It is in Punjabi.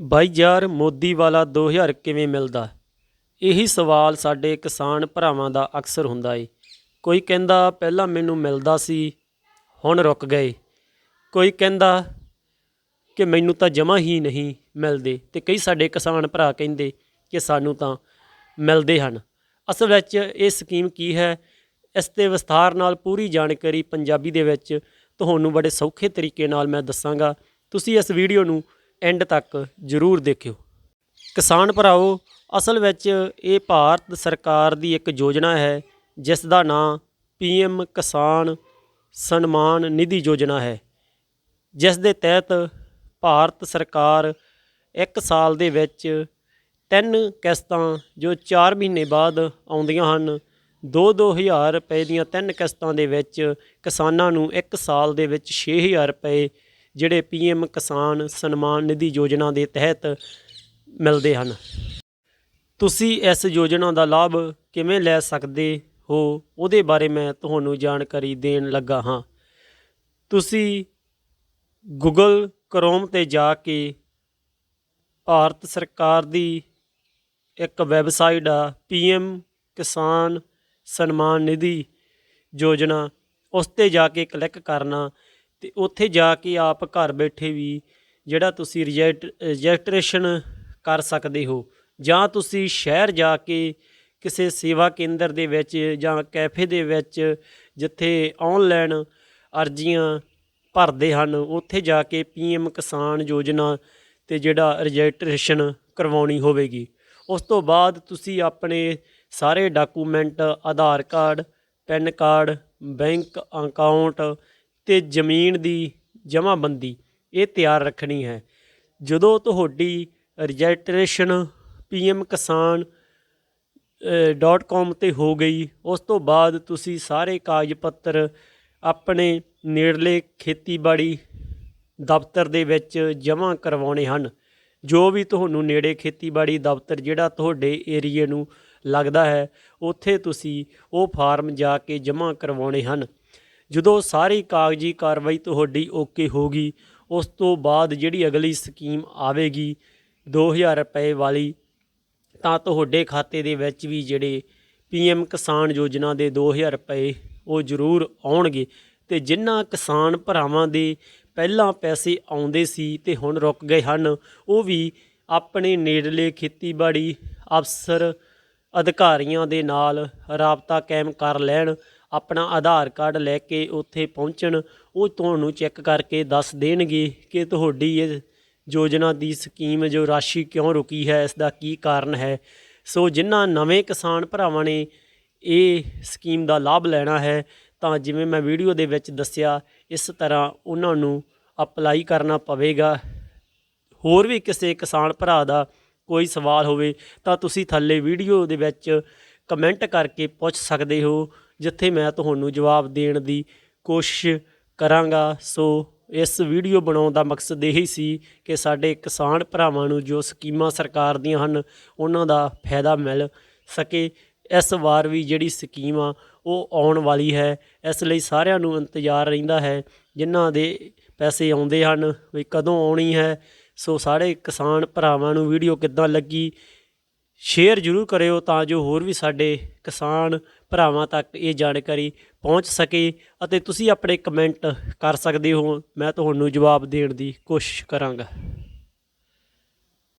ਬਾਈ ਯਾਰ ਮੋਦੀ ਵਾਲਾ 2000 ਕਿਵੇਂ ਮਿਲਦਾ? ਇਹੀ ਸਵਾਲ ਸਾਡੇ ਕਿਸਾਨ ਭਰਾਵਾਂ ਦਾ ਅਕਸਰ ਹੁੰਦਾ ਏ। ਕੋਈ ਕਹਿੰਦਾ ਪਹਿਲਾਂ ਮੈਨੂੰ ਮਿਲਦਾ ਸੀ, ਹੁਣ ਰੁਕ ਗਏ। ਕੋਈ ਕਹਿੰਦਾ ਕਿ ਮੈਨੂੰ ਤਾਂ ਜਮਾ ਹੀ ਨਹੀਂ ਮਿਲਦੇ ਤੇ ਕਈ ਸਾਡੇ ਕਿਸਾਨ ਭਰਾ ਕਹਿੰਦੇ ਕਿ ਸਾਨੂੰ ਤਾਂ ਮਿਲਦੇ ਹਨ। ਅਸਲ ਵਿੱਚ ਇਹ ਸਕੀਮ ਕੀ ਹੈ? ਇਸ ਤੇ ਵਿਸਥਾਰ ਨਾਲ ਪੂਰੀ ਜਾਣਕਾਰੀ ਪੰਜਾਬੀ ਦੇ ਵਿੱਚ ਤੁਹਾਨੂੰ ਬੜੇ ਸੌਖੇ ਤਰੀਕੇ ਨਾਲ ਮੈਂ ਦੱਸਾਂਗਾ। ਤੁਸੀਂ ਇਸ ਵੀਡੀਓ ਨੂੰ ਐਂਡ ਤੱਕ ਜ਼ਰੂਰ ਦੇਖਿਓ। ਕਿਸਾਨ ਭਰਾਓ ਅਸਲ ਵਿੱਚ ਇਹ ਭਾਰਤ ਸਰਕਾਰ ਦੀ ਇੱਕ ਯੋਜਨਾ ਹੈ, ਜਿਸ ਦਾ ਨਾਮ ਪੀਐਮ ਕਿਸਾਨ ਸਨਮਾਨ ਨਿਧੀ ਯੋਜਨਾ ਹੈ। ਜਿਸ ਦੇ ਤਹਿਤ ਭਾਰਤ ਸਰਕਾਰ ਇੱਕ ਸਾਲ ਦੇ ਵਿੱਚ ਤਿੰਨ ਕਿਸ਼ਤਾਂ, ਜੋ 4 ਮਹੀਨੇ ਬਾਅਦ ਆਉਂਦੀਆਂ ਹਨ 2-2000 ਰੁਪਏ ਦੀਆਂ ਤਿੰਨ ਕਿਸ਼ਤਾਂ ਦੇ ਵਿੱਚ ਕਿਸਾਨਾਂ ਨੂੰ ਇੱਕ ਸਾਲ ਦੇ ਵਿੱਚ 6000 ਰੁਪਏ ਜਿਹੜੇ ਪੀਐਮ ਕਿਸਾਨ ਸਨਮਾਨ ਨਿਧੀ ਯੋਜਨਾ ਦੇ ਤਹਿਤ ਮਿਲਦੇ ਹਨ। ਤੁਸੀਂ ਇਸ ਯੋਜਨਾ ਦਾ ਲਾਭ ਕਿਵੇਂ ਲੈ ਸਕਦੇ ਹੋ? ਉਹਦੇ ਬਾਰੇ ਮੈਂ ਤੁਹਾਨੂੰ ਜਾਣਕਾਰੀ ਦੇਣ ਲੱਗਾ ਹਾਂ। ਤੁਸੀਂ ਗੂਗਲ ਕਰੋਮ ਤੇ ਜਾ ਕੇ ਭਾਰਤ ਸਰਕਾਰ ਦੀ ਇੱਕ ਵੈਬਸਾਈਟ ਆ, ਪੀਐਮ ਕਿਸਾਨ ਸਨਮਾਨ ਨਿਧੀ ਯੋਜਨਾ, ਉਸ ਤੇ ਜਾ ਕੇ ਕਲਿੱਕ ਕਰਨਾ। ਤੇ ਉੱਥੇ ਜਾ ਕੇ ਆਪ ਘਰ ਬੈਠੇ ਵੀ ਜਿਹੜਾ ਤੁਸੀਂ ਰਜਿਸਟ- ਰਜਿਸਟ੍ਰੇਸ਼ਨ ਕਰ ਸਕਦੇ ਹੋ। ਜਾਂ ਤੁਸੀਂ ਸ਼ਹਿਰ ਜਾ ਕੇ ਕਿਸੇ ਸੇਵਾ ਕੇਂਦਰ ਦੇ ਵਿੱਚ ਜਾਂ ਕੈਫੇ ਦੇ ਵਿੱਚ ਜਿੱਥੇ ਆਨਲਾਈਨ ਅਰਜ਼ੀਆਂ ਭਰਦੇ ਹਨ, ਉੱਥੇ ਜਾ ਕੇ ਪੀਐਮ ਕਿਸਾਨ ਯੋਜਨਾ ਤੇ ਜਿਹੜਾ ਰਜਿਸਟ੍ਰੇਸ਼ਨ ਕਰਵਾਉਣੀ ਹੋਵੇਗੀ। ਉਸ ਤੋਂ ਬਾਅਦ ਤੁਸੀਂ ਆਪਣੇ ਸਾਰੇ document, Aadhaar card, PAN card, bank account ਤੇ ਜ਼ਮੀਨ ਦੀ ਜਮ੍ਹਾਂਬੰਦੀ ਇਹ ਤਿਆਰ ਰੱਖਣੀ ਹੈ। ਜਦੋਂ ਤੁਹਾਡੀ ਰਜਿਸਟ੍ਰੇਸ਼ਨ ਪੀਐਮ ਕਿਸਾਨ ਡਾਟ ਕਾਮ ਤੇ ਹੋ ਗਈ, ਉਸ ਤੋਂ ਬਾਅਦ ਤੁਸੀਂ ਸਾਰੇ ਕਾਗਜ਼ ਪੱਤਰ ਆਪਣੇ ਨੇੜਲੇ ਖੇਤੀਬਾੜੀ ਦਫ਼ਤਰ ਦੇ ਵਿੱਚ ਜਮ੍ਹਾਂ ਕਰਵਾਉਣੇ ਹਨ। ਜੋ ਵੀ ਤੁਹਾਨੂੰ ਨੇੜੇ ਖੇਤੀਬਾੜੀ ਦਫ਼ਤਰ ਜਿਹੜਾ ਤੁਹਾਡੇ ਏਰੀਏ ਨੂੰ ਲੱਗਦਾ ਹੈ, ਉੱਥੇ ਤੁਸੀਂ ਉਹ ਫਾਰਮ ਜਾ ਕੇ ਜਮ੍ਹਾਂ ਕਰਵਾਉਣੇ ਹਨ। ਜਦੋਂ ਸਾਰੀ ਕਾਗਜ਼ੀ ਕਾਰਵਾਈ ਤੁਹਾਡੀ ਓਕੇ ਹੋ ਗਈ, ਉਸ ਤੋਂ ਬਾਅਦ ਜਿਹੜੀ ਅਗਲੀ ਸਕੀਮ ਆਵੇਗੀ 2000 ਰੁਪਏ ਵਾਲੀ, ਤਾਂ ਤੁਹਾਡੇ ਖਾਤੇ ਦੇ ਵਿੱਚ ਵੀ ਜਿਹੜੇ ਪੀਐਮ ਕਿਸਾਨ ਯੋਜਨਾ ਦੇ 2000 ਰੁਪਏ ਉਹ ਜ਼ਰੂਰ ਆਉਣਗੇ। ਤੇ ਜਿਨ੍ਹਾਂ ਕਿਸਾਨ ਭਰਾਵਾਂ ਦੇ ਪਹਿਲਾਂ ਪੈਸੇ ਆਉਂਦੇ ਸੀ ਤੇ ਹੁਣ ਰੁਕ ਗਏ ਹਨ, ਉਹ ਵੀ ਆਪਣੇ ਨੇੜਲੇ ਖੇਤੀਬਾੜੀ ਅਫਸਰ ਅਧਿਕਾਰੀਆਂ ਦੇ ਨਾਲ ਰਾਬਤਾ ਕਾਇਮ ਕਰ ਲੈਣ ਆਪਣਾ ਆਧਾਰ ਕਾਰਡ ਲੈ ਕੇ ਉੱਥੇ ਪਹੁੰਚਣ, ਉਹ ਤੁਹਾਨੂੰ ਚੈੱਕ ਕਰਕੇ ਦੱਸ ਦੇਣਗੇ ਕਿ ਤੁਹਾਡੀ ਇਹ ਯੋਜਨਾ ਦੀ ਸਕੀਮ ਜੋ ਰਾਸ਼ੀ ਕਿਉਂ ਰੁਕੀ ਹੈ, ਇਸ ਦਾ ਕੀ ਕਾਰਨ ਹੈ। ਸੋ ਜਿਨ੍ਹਾਂ ਨਵੇਂ ਕਿਸਾਨ ਭਰਾਵਾਂ ਨੇ ਇਹ ਸਕੀਮ ਦਾ ਲਾਭ ਲੈਣਾ ਹੈ, ਤਾਂ ਜਿਵੇਂ ਮੈਂ ਵੀਡੀਓ ਦੇ ਵਿੱਚ ਦੱਸਿਆ, ਇਸ ਤਰ੍ਹਾਂ ਉਹਨਾਂ ਨੂੰ ਅਪਲਾਈ ਕਰਨਾ ਪਵੇਗਾ। ਹੋਰ ਵੀ ਕਿਸੇ ਕਿਸਾਨ ਭਰਾ ਦਾ ਕੋਈ ਸਵਾਲ ਹੋਵੇ, ਤਾਂ ਤੁਸੀਂ ਥੱਲੇ ਵੀਡੀਓ ਦੇ ਵਿੱਚ ਕਮੈਂਟ ਕਰਕੇ ਪੁੱਛ ਸਕਦੇ ਹੋ। ਜਿੱਥੇ ਮੈਂ ਤੁਹਾਨੂੰ ਜਵਾਬ ਦੇਣ ਦੀ ਕੋਸ਼ਿਸ਼ ਕਰਾਂਗਾ। ਸੋ ਇਸ ਵੀਡੀਓ ਬਣਾਉਣ ਦਾ ਮਕਸਦ ਇਹੀ ਸੀ ਕਿ ਸਾਡੇ ਕਿਸਾਨ ਭਰਾਵਾਂ ਨੂੰ ਜੋ ਸਕੀਮਾਂ ਸਰਕਾਰ ਦੀਆਂ ਹਨ, ਉਹਨਾਂ ਦਾ ਫਾਇਦਾ ਮਿਲ ਸਕੇ। ਇਸ ਵਾਰ ਵੀ ਜਿਹੜੀ ਸਕੀਮ ਆ, ਉਹ ਆਉਣ ਵਾਲੀ ਹੈ। ਇਸ ਲਈ ਸਾਰਿਆਂ ਨੂੰ ਇੰਤਜ਼ਾਰ ਰਹਿੰਦਾ ਹੈ, ਜਿਨ੍ਹਾਂ ਦੇ ਪੈਸੇ ਆਉਂਦੇ ਹਨ, ਵੀ ਕਦੋਂ ਆਉਣੀ ਹੈ। ਸੋ ਸਾਰੇ ਕਿਸਾਨ ਭਰਾਵਾਂ ਨੂੰ ਵੀਡੀਓ ਕਿੱਦਾਂ ਲੱਗੀ, ਸ਼ੇਅਰ ਜ਼ਰੂਰ ਕਰਿਓ ਤਾਂ ਜੋ ਹੋਰ ਵੀ ਸਾਡੇ ਕਿਸਾਨ ਭਰਾਵਾਂ ਤੱਕ ਇਹ ਜਾਣਕਾਰੀ ਪਹੁੰਚ ਸਕੇ ਅਤੇ ਤੁਸੀਂ ਆਪਣੇ ਕਮੈਂਟ ਕਰ ਸਕਦੇ ਹੋ। ਮੈਂ ਤੁਹਾਨੂੰ ਜਵਾਬ ਦੇਣ ਦੀ ਕੋਸ਼ਿਸ਼ ਕਰਾਂਗਾ।